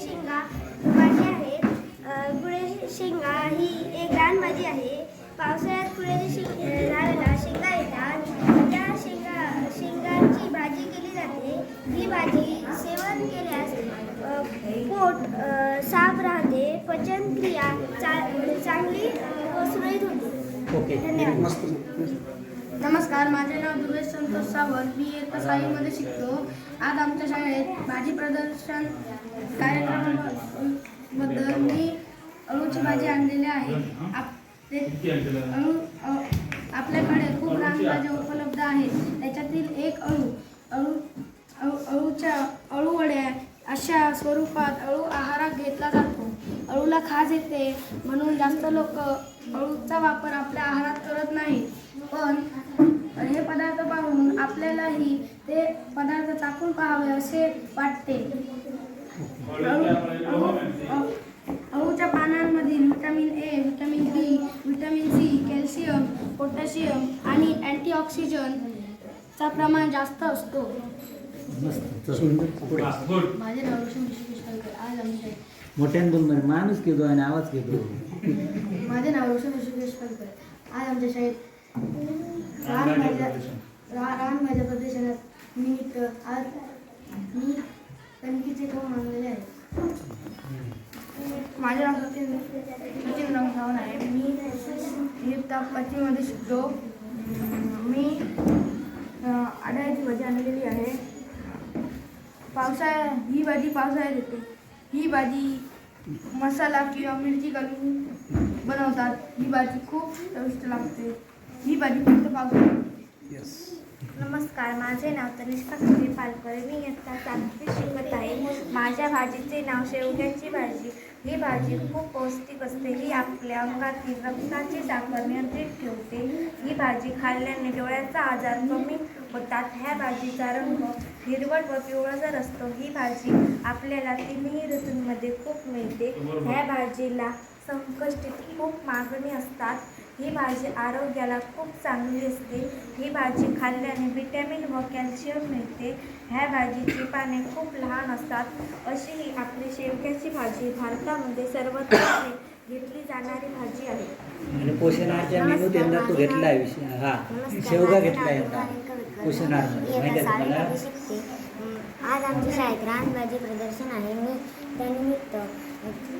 शेंगा माझी आहे. शेंगा ही एक रानभाजी आहे. पावसाळ्यात गुळाची शेंग झाडाला शेंगा येतात. त्या शेंगा शेंगांची भाजी केली जाते. ही भाजी चांगली व सुरळीत होते. ओके धन्यवाद. नमस्कार माझे नाव दुर्वेश संतोष सावंत. मी इयत्ता सहावीमध्ये शिकतो. आज आमच्या शाळेत भाजी प्रदर्शन कार्यक्रमाबद्दल मी अळूची भाजी आणलेली आहे. अळू आपल्याकडे खूप रानभाज्या उपलब्ध आहेत. त्याच्यातील एक अळू अळू अळू अळूच्या अळूवड्या अशा स्वरूपात अळू आहारात घेतला जातो. अळूला खाज येते. म्हणून जास्त लोक अळूचा वापर आपल्या आहारात करत नाही पण हे पदार्थ पाहून आपल्यालाही ते पदार्थ चाकून पाहावे असे वाटते. अळू अळू- अळूच्या पानांमधील vitamin A vitamin B vitamin C calcium potassium आणि अँटीऑक्सिजनचा प्रमाण जास्त असतो. माझे नाव रोशन ऋषिकेश पालकर आज आमचे मोठ्याने बोल माणूस घेतो आणि आवाज घेतो माझे नाव रोशन ऋषिकेश पालकर आज आमच्या शाळेत रानभाज्या रा रानभाज्या प्रदर्शनात निमित्त आज मी कणकीचे कोण आणलेले आहे. माझे नाव सचिन सचिन राम सावंत आहे. मी इयत्ता पाचवीमध्ये शिकतो मी अं, आढळ्याची भाजी आणलेली आहे. पावसाळ्या ही भाजी पावसाळ्यात येते. ही भाजी मसाला किंवा मिरची घालून बनवतात. ही भाजी खूप चविष्ट लागते. ही भाजी फक्त पावसाळ्यात नमस्कार माझे नाव तनिष्का सुरे पालकर मी इयत्ता सातवीत शिकत आहे माझ्या भाजीचे नाव शेवग्याची भाजी. ही भाजी खूप पौष्टिक असते. ही आपल्या अंगातील रक्ताची साखर नियंत्रित ठेवते. ही भाजी खाल्ल्याने डोळ्याचा आजार कमी होतात ह्या भाजीचा रंग हिरवट व पिवळसर असतो. ही भाजी आपल्याला तिन्ही ऋतूंमध्ये खूप मिळते. ह्या भाजीला संकष्टीत खूप मागणी असतात. ही भाजी आरोग्याला खूप चांगली असते. ही भाजी खाल्ल्याने विटॅमिन व कॅल्शियम मिळते. ह्या भाजीची पाने खूप लहान असतात. अशी ही आपली शेवग्याची भाजी भारतामध्ये सर्वत्र घेतली जाणारी भाजी आहे. आणि पोषणाच्या मेनूत यंदा तू घेतला आहे. विषय हा शेवगा घेतला यंदा. माहिती आहे तुम्हाला? आज आमच्या शाळेत रानभाजी प्रदर्शन आहे. मी त्यानिमित्त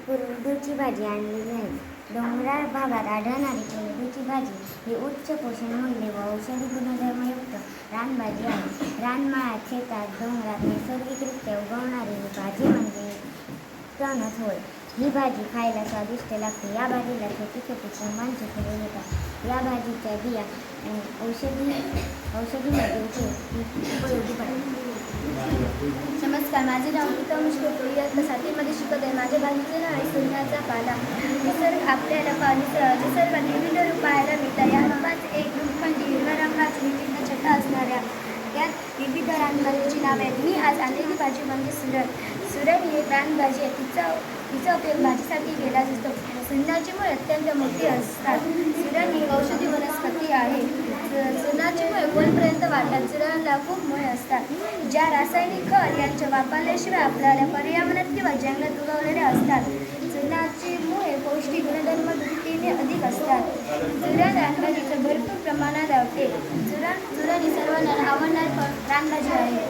कुरडूची भाजी आणलेली आहे. डोंगराळ भागात आढळणारी कुरडूची भाजी ही उच्च पोषण मूल्य व औषधी गुणधर्मयुक्त रानभाजी आहे. रानमाळ्यात शेतात डोंगरात नैसर्गिकरित्या उगवणारी ही भाजी म्हणजे तणच होय. ही भाजी खायला स्वादिष्ट लागते. या भाजीला छोटी छोटी कोंबांची फुले येतात. या भाजीच्या बिया औषधी औषधीमध्ये उपयोगी पडतात. नमस्कार माझे नाव गीता मुश्कोटो इयत्ता सातवीमध्ये शिकत आहे. माझ्या भाजीचे नाव आहे सुंदरचा पाला. निसर्ग आपल्याला पा निसर्ग निसर्गात विविध रूप पाहायला मिळतात. या रूपात एक रूप म्हणजे हिरव्या रंगाची विविध छटा असणाऱ्या. यात विविध रानभाजीची नावे आहेत. मी आज आणलेली भाजी म्हणजे सुरत सुरण ही एक आहे. तिचा तिचा उपयोग भाजीसाठी केला जातो. सुन्नाची मुळे अत्यंत मोठी असतात. सुरण ही औषधी वनस्पती आहे. सुनाची मुळे खोलपर्यंत वाढतात. सुरणाला खूप मुळे असतात. ज्या रासायनिक खत यांच्या वापरल्याशिवाय आपल्याला पर्यावरणात किंवा जंगलात उगवलेले असतात. सुनाची मुळे पौष्टिक गुणधर्म दृष्टीने अधिक असतात. चुरण रानभाजीचं भरपूर प्रमाणात लावते चुरण चुरण ही सर्वांना आवडणार प- रानभाजी आहे.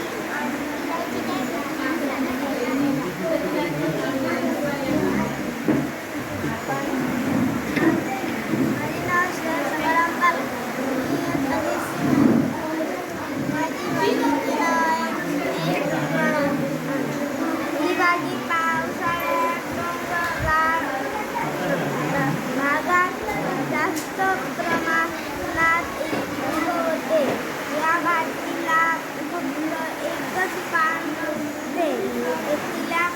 तिला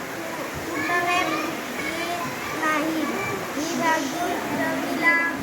कुठं नाही. ही बाजू रवीला